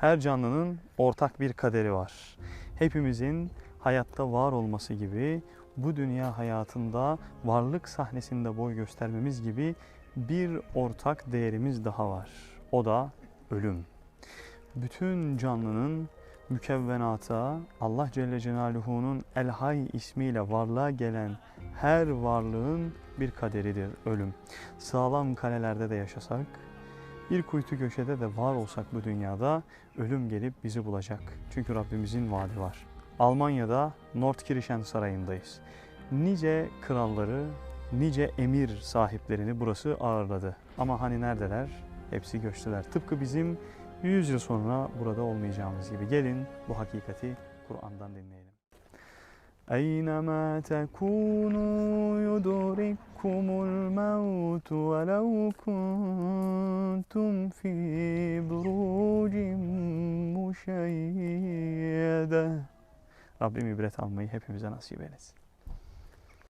Her canlının ortak bir kaderi var. Hepimizin hayatta var olması gibi bu dünya hayatında varlık sahnesinde boy göstermemiz gibi bir ortak değerimiz daha var. O da ölüm. Bütün canlının mükevvenata Allah Celle Celaluhu'nun El Hay ismiyle varlığa gelen her varlığın bir kaderidir ölüm. Sağlam kalelerde de yaşasak, bir kuytu köşede de var olsak bu dünyada ölüm gelip bizi bulacak. Çünkü Rabbimizin vaadi var. Almanya'da Nordkirchen Sarayı'ndayız. Nice kralları, nice emir sahiplerini burası ağırladı. Ama hani neredeler? Hepsi göçtüler. Tıpkı bizim 100 yıl sonra burada olmayacağımız gibi. Gelin bu hakikati Kur'an'dan dinleyelim. أينما تكونوا يدرككم الموت ولو كنتم في بروج مشيدة Rabbim ibret almayı hepimize nasip eylesin.